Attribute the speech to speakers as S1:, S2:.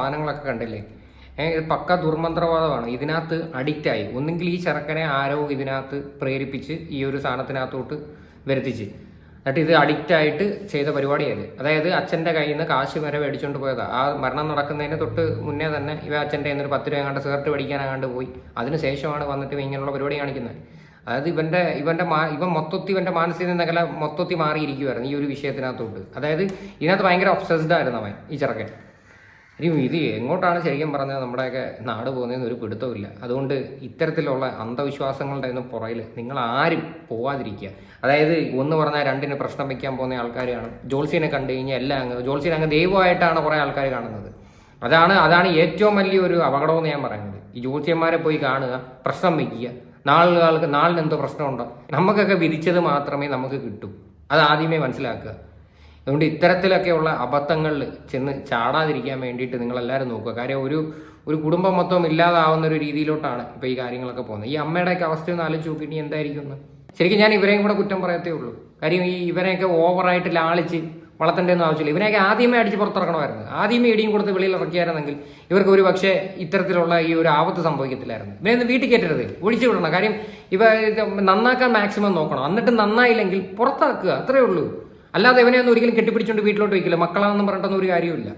S1: സാധനങ്ങളൊക്കെ കണ്ടില്ലേ? ഇത് പക്ക ദുർമന്ത്രവാദമാണ്. ഇതിനകത്ത് അഡിക്റ്റായി ഒന്നുകിൽ ഈ ചെറുക്കനെ ആരോ ഇതിനകത്ത് പ്രേരിപ്പിച്ച് ഈ ഒരു സാധനത്തിനകത്തോട്ട് വരുത്തിച്ച്. എന്നിട്ട് ഇത് അഡിക്റ്റ് ആയിട്ട് ചെയ്ത പരിപാടിയായത് അതായത് അച്ഛന്റെ കയ്യിൽ നിന്ന് കാശ് വരെ മേടിച്ചുകൊണ്ട് പോയതാ. ആ മരണം നടക്കുന്നതിന് തൊട്ട് മുന്നേ തന്നെ ഇവ അച്ഛന്റെ ഒരു പത്ത് രൂപ കണ്ട് സേർട്ട് മേടിക്കാനാണ്ട് പോയി. അതിന് ശേഷമാണ് വന്നിട്ട് ഇങ്ങനെയുള്ള പരിപാടി കാണിക്കുന്നത്. അതായത് ഇവന്റെ ഇവന്റെ മാ ഇവൻ മൊത്തത്തിൽ ഇവന്റെ മാനസിക നില മൊത്തത്തിൽ മാറിയിരിക്കുമായിരുന്നു ഈ ഒരു വിഷയത്തിനകത്തോട്ട്. അതായത് ഇതിനകത്ത് ഭയങ്കര ഒബ്സസ്ഡ് ആയിരുന്നു അവൻ ഈ ചെറുക്കൻ. ഇനി ഇത് എങ്ങോട്ടാണ് ശരിക്കും പറഞ്ഞത് നമ്മുടെയൊക്കെ നാട് പോകുന്നതെന്ന് ഒരു പിടുത്തമില്ല അതുകൊണ്ട് ഇത്തരത്തിലുള്ള അന്ധവിശ്വാസങ്ങളുടെ ഒന്നും പുറയിൽ നിങ്ങൾ ആരും പോവാതിരിക്കുക. അതായത് ഒന്ന് പറഞ്ഞാൽ രണ്ടിന് പ്രശ്നം വയ്ക്കാൻ പോകുന്ന ആൾക്കാരാണ്. ജോൾസിനെ കണ്ടു കഴിഞ്ഞാൽ എല്ലാം അങ്ങ് ജോൾസിനെ അങ്ങ് ദൈവമായിട്ടാണ് കുറേ ആൾക്കാർ കാണുന്നത്. അതാണ് അതാണ് ഏറ്റവും വലിയൊരു അപകടമെന്ന് ഞാൻ പറയുന്നത്. ഈ ജ്യോത്സ്യന്മാരെ പോയി കാണുക പ്രശ്നം വയ്ക്കുക നാളുകൾക്ക് നാളിന് എന്തോ പ്രശ്നമുണ്ടോ? നമുക്കൊക്കെ വിധിച്ചത് മാത്രമേ നമുക്ക് കിട്ടൂ. അത് ആദ്യമേ മനസ്സിലാക്കുക. അതുകൊണ്ട് ഇത്തരത്തിലൊക്കെയുള്ള അബദ്ധങ്ങളിൽ ചെന്ന് ചാടാതിരിക്കാൻ വേണ്ടിയിട്ട് നിങ്ങളെല്ലാവരും നോക്കുക. കാര്യം ഒരു ഒരു കുടുംബം മൊത്തം ഇല്ലാതാവുന്ന ഒരു രീതിയിലോട്ടാണ് ഇപ്പോൾ ഈ കാര്യങ്ങളൊക്കെ പോകുന്നത്. ഈ അമ്മയുടെയൊക്കെ അവസ്ഥയൊന്ന് ആലോചിച്ച് നോക്കിയിട്ട് എന്തായിരിക്കും എന്ന്. ശരിക്കും ഞാൻ ഇവരെയും കൂടെ കുറ്റം പറയത്തേ ഉള്ളൂ. കാര്യം ഈ ഇവരെയൊക്കെ ഓവറായിട്ട് ലാളിച്ച് വളർത്തേണ്ടതെന്ന് ആവശ്യമില്ല. ഇവനെയൊക്കെ ആദ്യമേ അടിച്ച് പുറത്തിറക്കണമായിരുന്നു. ആദ്യമേ ഇടിയും കൊടുത്ത് വെളിയിൽ ഇറക്കിയായിരുന്നെങ്കിൽ ഇവർക്ക് ഒരു പക്ഷേ ഇത്തരത്തിലുള്ള ഈ ഒരു ആപത്ത് സംഭവിക്കത്തില്ലായിരുന്നു. ഇവനെ വീട്ടിൽ കയറ്റരുത് ഒഴിച്ചു വിടണം. കാര്യം ഇവ നന്നാക്കാൻ മാക്സിമം നോക്കണം. എന്നിട്ട് നന്നായില്ലെങ്കിൽ പുറത്താക്കുക അത്രേ ഉള്ളൂ. അല്ലാതെ ഇവനെ ഒന്നും ഒരിക്കലും കെട്ടിപ്പിടിച്ചുകൊണ്ട് വീട്ടിലോട്ട് വയ്ക്കില്ല. മക്കളാണെന്ന് പറഞ്ഞിട്ടൊന്നും ഒരു കാര്യമില്ല